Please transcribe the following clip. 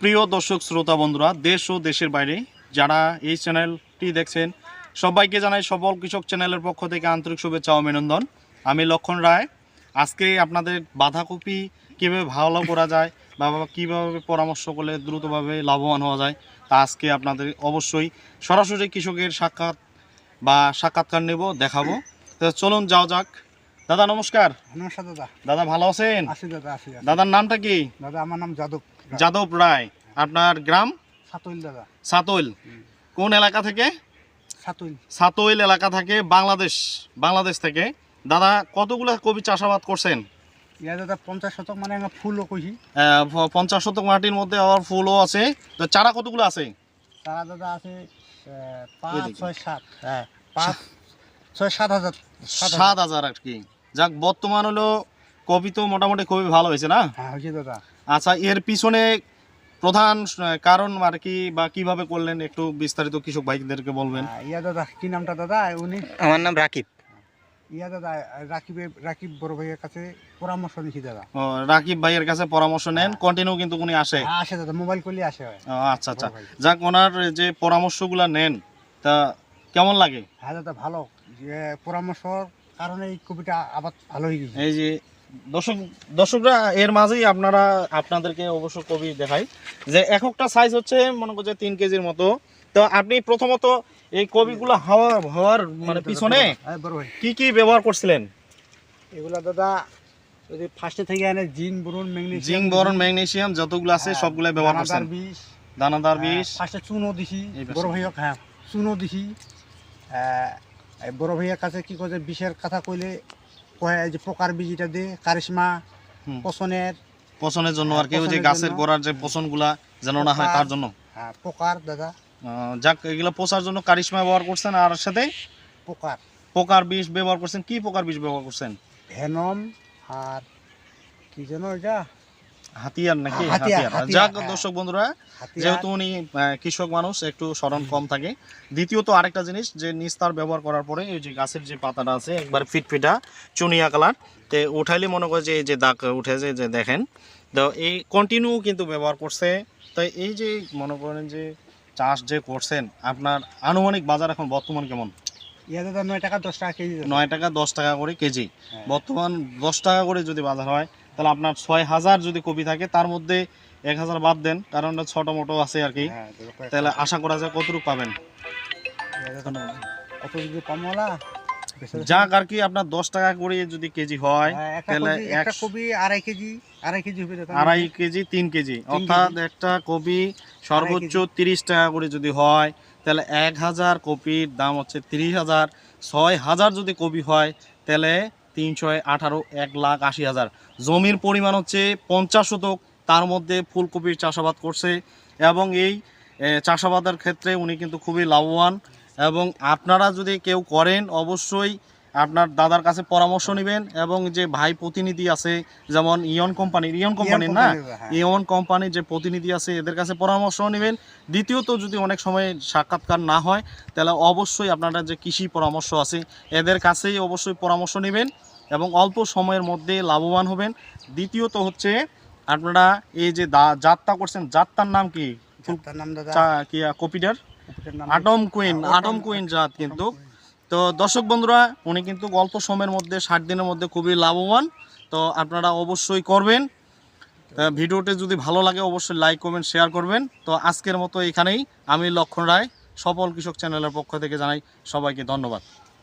প্রিয় দর্শক শ্রোতা বন্ধুরা দেশ ও দেশের বাইরে যারা এই চ্যানেলটি দেখছেন সবাইকে জানাই সফল কৃষক চ্যানেলের পক্ষ থেকে আন্তরিক শুভেচ্ছা অভিনন্দন। আমি লক্ষণ রায়। আজকে আপনাদের বাঁধাকপি কীভাবে ভালো করা যায় বা কীভাবে পরামর্শ করলে দ্রুতভাবে লাভবান হওয়া যায় তা আজকে আপনাদের অবশ্যই সরাসরি কৃষকের সাক্ষাৎ বা সাক্ষাৎকার নেব দেখাবো। চলুন যাও যাক। দাদা নমস্কার। নমস্কার দাদা। দাদা ভালো আছেন। দাদার নামটা কি? দাদা আমার নাম যাদব। যাদব রায় আপনার গ্রাম? সাতুইল দাদা। সাতইল। কোন এলাকা থেকে? সাতুইল। সাতইল এলাকা থেকে বাংলাদেশ বাংলাদেশ থেকে। দাদা কতগুলো কবি চাষাবাদ করছেন? ইয়া দাদা পঞ্চাশ শতক মানে আমার ফুলও কইছি। পঞ্চাশ শতক মাটির মধ্যে আবার ফুলও আছে। তো চারা কতগুলো আছে? দাদা আছে পাঁচ ছয় সাত। হ্যাঁ। পাঁচ ছয় সাত হাজার। সাত হাজার। আর কি। যাক বর্তমান হলো কবি তো মোটামুটি খুবই ভালো হয়েছে না? হ্যাঁ হয়েছে দাদা। আচ্ছা এর পিছনে প্রধান কারণ আর কি বা কীভাবে করলেন একটু বিস্তারিত কৃষক ভাইদেরকে বলবেন? হ্যাঁ, ইয়া দাদা কি নামটা দাদা? উনি? আমার নাম রাকিব। ইয়া দাদা রাকিবে রাকিব বড় ভাইয়ের কাছে পরামর্শ নিছি দাদা। ও, রাকিব ভাইয়ের কাছে পরামর্শ নেন কন্টিনিউ কিন্তু উনি আসে। হ্যাঁ আসে দাদা মোবাইল করলে আসে ও, আচ্ছা আচ্ছা। যাক ওনার যে পরামর্শগুলো নেন তা কেমন লাগে? হ্যাঁ দাদা ভালো। যে পরামর্শর কারণে এই কবিটা আবার ভালো হয়ে গেছে। এই যে দর্শক দর্শকরা এর মাঝেই আপনারা আপনাদেরকে অবশ্য কবি দেখাই যে এককটা সাইজ হচ্ছে মনে করছে তিন কেজির মতো। তো আপনি প্রথমত এই কবিগুলো হাওয়া হওয়ার মানে পিছনে হ্যাঁ কি কি ব্যবহার করছিলেন? এগুলা দাদা যদি ফার্স্টে থেকে আনে zinc boron magnesium zinc boron magnesium যতগুলো আছে সবগুলো ব্যবহার করছেন। দানাদার বিষ। দানাদার বিষ। ফার্স্টে চুনো দিছি। বড় ভাইয়ক হ্যাঁ চুনো দিছি। এই বড় ভাইয়ার কাছে কি করে বিষের কথা কইলে যে পোকার বীজ এটা দে কারিশমা পচনের পচনের জন্য আর কি ওই যে গাছের। গোড়ার যে পচনগুলা যেন না হয় তার জন্য। হ্যাঁ পোকার দাদা। যাক এগুলো পোষার জন্য কারিশমা ব্যবহার করছেন আর সাথে পোকার। পোকার বিষ ব্যবহার করছেন। কি পোকার বিষ ব্যবহার করছেন? ভেনম আর কি যেন এটা হাতিয়ার নাকি? হাতিয়ার, যাক হ্যাঁ। দর্শক বন্ধুরা যেহেতু উনি কৃষক মানুষ একটু স্মরণ কম থাকে। দ্বিতীয়ত আরেকটা জিনিস যে নিস্তার ব্যবহার করার পরে এই যে গাছের যে পাতাটা আছে একবার ফিটফিটা চুনিয়া কালার তে উঠাইলে মনে করে যে এই যে দাগ উঠেছে যে দেখেন তো এই কন্টিনিউ কিন্তু ব্যবহার করছে। তো এই যে মনে করেন যে চাষ যে করছেন আপনার আনুমানিক বাজার এখন বর্তমান কেমন? নয় টাকা দশ টাকা কেজি নয় টাকা দশ টাকা করে কেজি। হ্যাঁ। বর্তমান দশ টাকা করে যদি বাজার হয় তাহলে আপনার ছয় হাজার যদি কপি থাকে তার মধ্যে এক হাজার বাদ দেন কারণ ছোট মোটো আছে আর কি। হ্যাঁ, তাহলে আশা করা যায় কতটুকু পাবেন? কমলা যাক আর কি আপনার দশ টাকা করে যদি কেজি হয় হ্যাঁ, তাহলে একটা কপি আড়াই কেজি আড়াই কেজি আড়াই কেজি তিন কেজি। অর্থাৎ একটা কপি সর্বোচ্চ তিরিশ টাকা করে যদি হয় তাহলে এক হাজার কপির দাম হচ্ছে তিরিশ হাজার। ছয় হাজার যদি কপি হয় তাহলে তিন ছয় আঠারো, এক লাখ আশি হাজার। জমির পরিমাণ হচ্ছে পঞ্চাশ শতক, তার মধ্যে ফুলকপির চাষাবাদ করছে এবং এই চাষাবাদের ক্ষেত্রে উনি কিন্তু খুবই লাভবান। এবং আপনারা যদি কেউ করেন, অবশ্যই আপনার দাদার কাছে পরামর্শ নেবেন এবং যে ভাই প্রতিনিধি আছে যেমন ইয়ন কোম্পানির ইয়ন কোম্পানির না? হ্যাঁ। ইয়ন কোম্পানির যে প্রতিনিধি আছে এদের কাছে পরামর্শ নেবেন। দ্বিতীয়ত যদি অনেক সময় সাক্ষাৎকার না হয় তাহলে অবশ্যই আপনারা যে কৃষি পরামর্শ আছে এদের কাছেই অবশ্যই পরামর্শ নেবেন এবং অল্প সময়ের মধ্যে লাভবান হবেন। দ্বিতীয়ত হচ্ছে আপনারা এই যে দা- জাতটা করছেন যাত্রার নাম কি? তার নাম কি কপিটার? কপিটার আটম কুইন হ্যাঁ, আটম কুইন জাত কিন্তু। তো দর্শক বন্ধুরা, উনি কিন্তু অল্প সময়ের মধ্যে, ষাট দিনের মধ্যে খুবই লাভবান। তো আপনারা অবশ্যই করবেন। ভিডিওটি যদি ভালো লাগে, অবশ্যই লাইক, কমেন্ট, শেয়ার করবেন। তো আজকের মতো এখানেই। আমি লক্ষণ রায়, সফল কৃষক চ্যানেলের পক্ষ থেকে জানাই সবাইকে ধন্যবাদ।